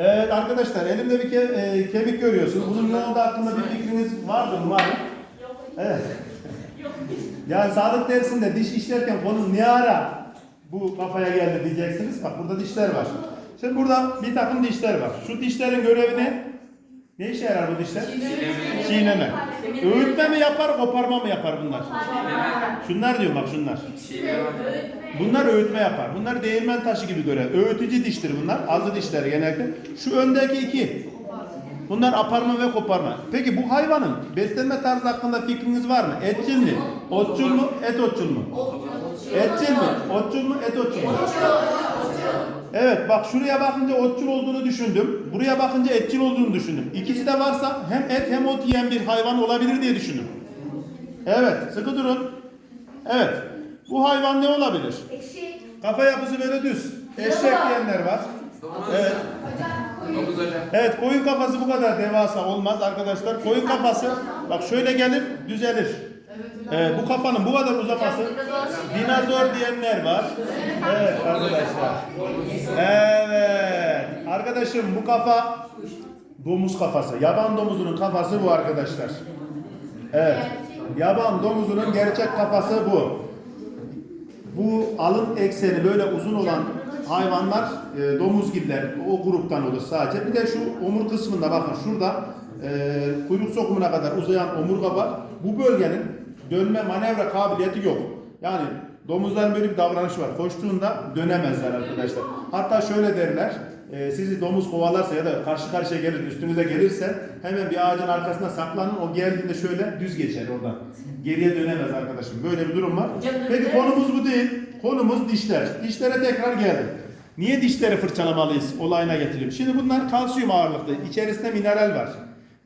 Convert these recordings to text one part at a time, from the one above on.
Evet arkadaşlar elimde bir ke- e, kemik görüyorsunuz. Bunun ne olduğu hakkında bir fikriniz vardır umarım. Evet. Yani sağlık dersinde diş işlerken konu ne ara bu kafaya geldi diyeceksiniz. Bak burada dişler var. Şimdi burada bir takım dişler var. Şu dişlerin görevi ne? Ne işe yarar bu dişler? Çiğneme. Öğütme mi yapar, koparma mı yapar bunlar? Şunlar diyorum bak şunlar. Bunlar öğütme yapar. Bunlar değirmen taşı gibi görev. Öğütücü diştir bunlar. Azı dişler genellikle. Şu öndeki iki. Bunlar aparma ve koparma. Peki bu hayvanın beslenme tarzı hakkında fikriniz var mı? Etçil mi? Otçul mu? Et otçul mu? Etçil mi? Otçul mu? Et otçul mu? Evet bak şuraya bakınca otçul olduğunu düşündüm. Buraya bakınca etçil olduğunu düşündüm. İkisi de varsa hem et hem ot yiyen bir hayvan olabilir diye düşündüm. Evet sıkı durun. Evet. Bu hayvan ne olabilir? Ekşi. Kafa yapısı böyle düz. Eşek diyenler var. Evet. Evet koyun kafası bu kadar devasa olmaz arkadaşlar. Koyun kafası bak şöyle gelir düzelir. Evet, bu kafanın bu kadar uzaması dinozor diyenler var. Evet arkadaşlar. Evet. Arkadaşım bu kafa domuz kafası. Yaban domuzunun kafası bu arkadaşlar. Evet. Yaban domuzunun gerçek kafası bu. Bu alın ekseni böyle uzun olan hayvanlar e, domuz gibiler. O gruptan olur sadece. Bir de şu omur kısmında bakın şurada e, kuyruk sokumuna kadar uzayan omurga var. Bu bölgenin dönme manevra kabiliyeti yok. Yani domuzların böyle bir davranışı var. Koştuğunda dönemezler arkadaşlar. Hatta şöyle derler. e, sizi domuz kovalarsa ya da karşı karşıya gelir üstünüze gelirse hemen bir ağacın arkasına saklanın. O geldiğinde şöyle düz geçer oradan. Geriye dönemez arkadaşım. Böyle bir durum var. Peki konumuz bu değil. Konumuz dişler. Dişlere tekrar geldim. Niye dişleri fırçalamalıyız olayına getireyim. Şimdi bunlar kalsiyum ağırlıklı. İçerisinde mineral var.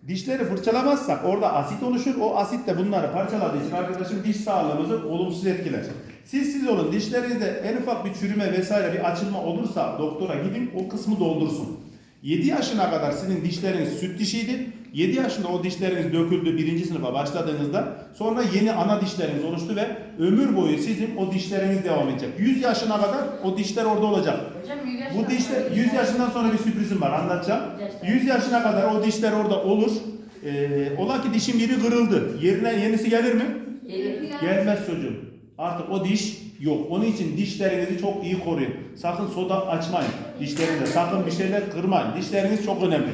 Dişleri fırçalamazsak orada asit oluşur. O asit de bunları parçaladığı için arkadaşım diş sağlığımızı olumsuz etkiler. Siz siz olun dişlerinizde en ufak bir çürüme vesaire bir açılma olursa doktora gidin o kısmı doldursun. 7 yaşına kadar sizin dişleriniz süt dişiydi. 7 yaşında o dişleriniz döküldü birinci sınıfa başladığınızda sonra yeni ana dişleriniz oluştu ve ömür boyu sizin o dişleriniz devam edecek. 100 yaşına kadar o dişler orada olacak. Bu dişler 100 yaşından sonra bir sürprizim var anlatacağım. 100 yaşına kadar o dişler orada olur. Ee, ola ki dişin biri kırıldı. Yerine yenisi gelir mi? Gelmez çocuğum. Artık o diş yok. Onun için dişlerinizi çok iyi koruyun. Sakın soda açmayın dişlerinize. Sakın bir şeyler kırmayın. Dişleriniz çok önemli.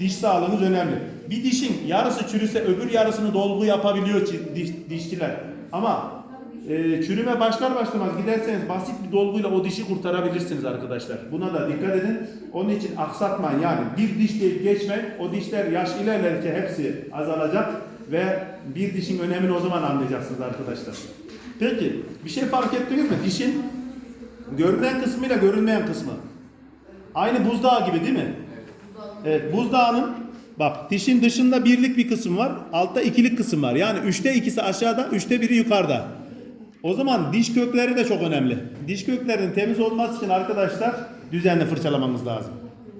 Diş sağlığınız önemli. Bir dişin yarısı çürüse öbür yarısını dolgu yapabiliyor diş, dişçiler. Ama e, çürüme başlar başlamaz giderseniz basit bir dolguyla o dişi kurtarabilirsiniz arkadaşlar. Buna da dikkat edin. Onun için aksatmayın yani bir diş deyip geçmeyin. O dişler yaş ilerledikçe hepsi azalacak ve bir dişin önemini o zaman anlayacaksınız arkadaşlar. Peki bir şey fark ettiniz mi? Dişin görünen kısmıyla görünmeyen kısmı. Aynı buzdağı gibi değil mi? Evet buzdağının bak dişin dışında birlik bir kısım var. Altta ikilik kısım var. Yani üçte ikisi aşağıda, üçte biri yukarıda. O zaman diş kökleri de çok önemli. Diş köklerinin temiz olması için arkadaşlar düzenli fırçalamanız lazım.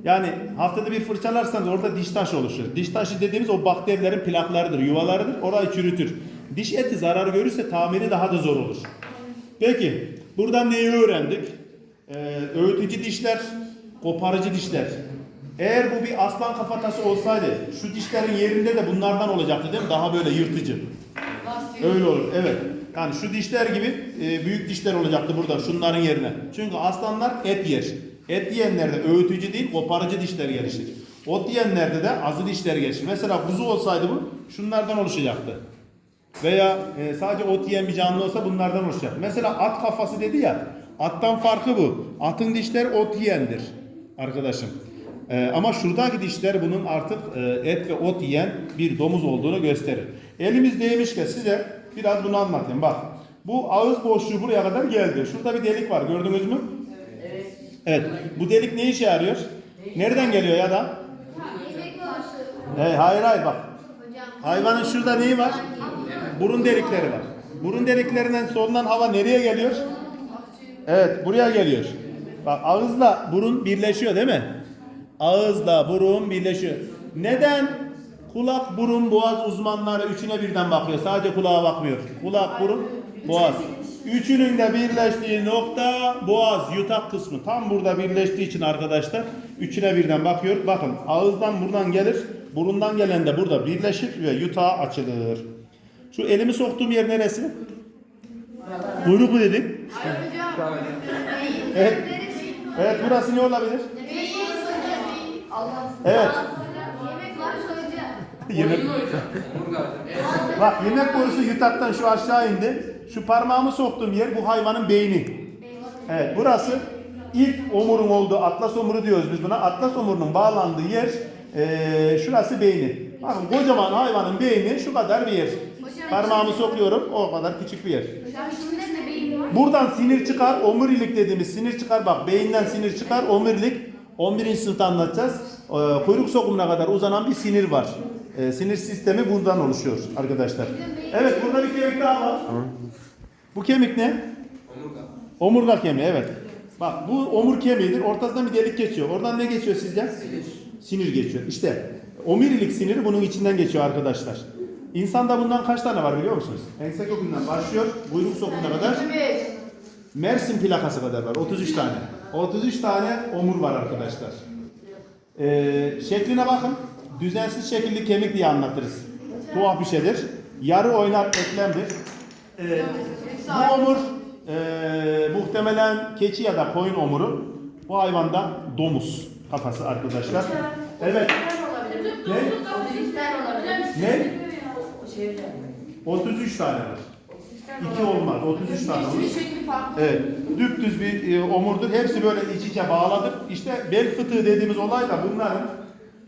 Yani haftada bir fırçalarsanız orada diş taşı oluşur. Diş taşı dediğimiz o bakterilerin plaklarıdır, yuvalarıdır. Orayı çürütür. Diş eti zarar görürse tamiri daha da zor olur. Peki buradan neyi öğrendik? Ee, öğütücü dişler, koparıcı dişler. Eğer bu bir aslan kafatası olsaydı şu dişlerin yerinde de bunlardan olacaktı değil mi? Daha böyle yırtıcı. Öyle olur evet. Yani şu dişler gibi e, büyük dişler olacaktı burada şunların yerine. Çünkü aslanlar et yer. Et yiyenlerde öğütücü değil koparıcı dişler gelişir. Ot yiyenlerde de azı dişler gelişir. Mesela kuzu olsaydı bu şunlardan oluşacaktı. Veya e, sadece ot yiyen bir canlı olsa bunlardan oluşacak. Mesela at kafası dedi ya. Attan farkı bu. Atın dişleri ot yiyendir arkadaşım. E, ama şuradaki dişler bunun artık e, et ve ot yiyen bir domuz olduğunu gösterir. Elimiz değmişken size biraz bunu anlatayım. Bak bu ağız boşluğu buraya kadar geldi. Şurada bir delik var gördünüz mü? Evet. Bu delik ne işe yarıyor? Nereden geliyor ya da? Hey, hayır hayır bak. Hayvanın şurada neyi var? Burun delikleri var. Burun deliklerinden solunan hava nereye geliyor? Evet, buraya geliyor. Bak ağızla burun birleşiyor değil mi? Ağızla burun birleşiyor. Neden kulak, burun, boğaz uzmanları üçüne birden bakıyor? Sadece kulağa bakmıyor. Kulak, burun, boğaz. Üçünün de birleştiği nokta boğaz, yutak kısmı. Tam burada birleştiği için arkadaşlar üçüne birden bakıyor. Bakın ağızdan buradan gelir, burundan gelen de burada birleşir ve yutağa açılır. Şu elimi soktuğum yer neresi? Kuyruk mu dedik? Evet. Evet burası ne olabilir? Evet. Yemek var söyleyeceğim. Yemek. Bak yemek borusu yutaktan şu aşağı indi. Şu parmağımı soktuğum yer bu hayvanın beyni. Evet burası ilk omurun olduğu atlas omuru diyoruz biz buna. Atlas omurunun bağlandığı yer eee, şurası beyni. Bakın kocaman hayvanın beyni şu kadar bir yer. Parmağımı sokuyorum o kadar küçük bir yer. Buradan sinir çıkar, omurilik dediğimiz sinir çıkar. Bak beyinden sinir çıkar, omurilik. 11. sınıfta anlatacağız. Ee, kuyruk sokumuna kadar uzanan bir sinir var. Ee, sinir sistemi bundan oluşuyor arkadaşlar. Evet burada bir kemik daha var. Bu kemik ne? Omurga kemiği evet. Bak bu omur kemiğidir. Ortasından bir delik geçiyor. Oradan ne geçiyor sizce? Sinir geçiyor. İşte omurilik siniri bunun içinden geçiyor arkadaşlar. İnsanda bundan kaç tane var biliyor musunuz? Ense kökünden başlıyor. Kuyruk sokumuna kadar. Mersin plakası kadar var. 33 tane. 33 tane omur var arkadaşlar. Ee, şekline bakın. Düzensiz şekilli kemik diye anlatırız. Tuhaf bir şeydir. Yarı oynar eklemdir. Ee, bu omur ee, muhtemelen keçi ya da koyun omuru. Bu hayvanda domuz kafası arkadaşlar. Evet. Ne? Ne? 33 tane var. 2 olmaz. 33 tane olur. Evet. Düptüz bir e, omurdur. Hepsi böyle iç içe bağladık. İşte bel fıtığı dediğimiz olay da bunların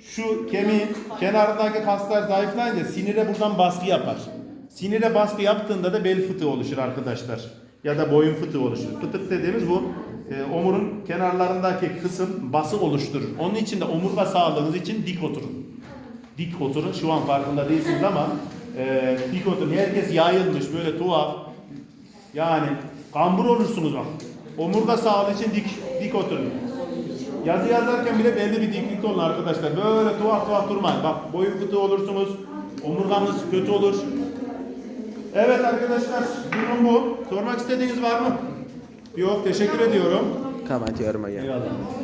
şu kemiğin kenarındaki kaslar zayıflayınca sinire buradan baskı yapar. Sinire baskı yaptığında da bel fıtığı oluşur arkadaşlar. Ya da boyun fıtığı oluşur. Fıtık dediğimiz bu e, omurun kenarlarındaki kısım bası oluşturur. Onun için de omurga sağlığınız için dik oturun. Dik oturun. Şu an farkında değilsiniz ama e, dik oturun. Herkes yayılmış böyle tuhaf. Yani kambur olursunuz bak. Omurga sağlığı için dik dik oturun. Yazı yazarken bile belli bir diklikte olun arkadaşlar. Böyle tuhaf tuhaf durmayın. Bak boyun fıtığı olursunuz. Omurganız kötü olur. Evet arkadaşlar durum bu. Sormak istediğiniz var mı? Yok teşekkür ediyorum. Kapatıyorum hocam. Eyvallah.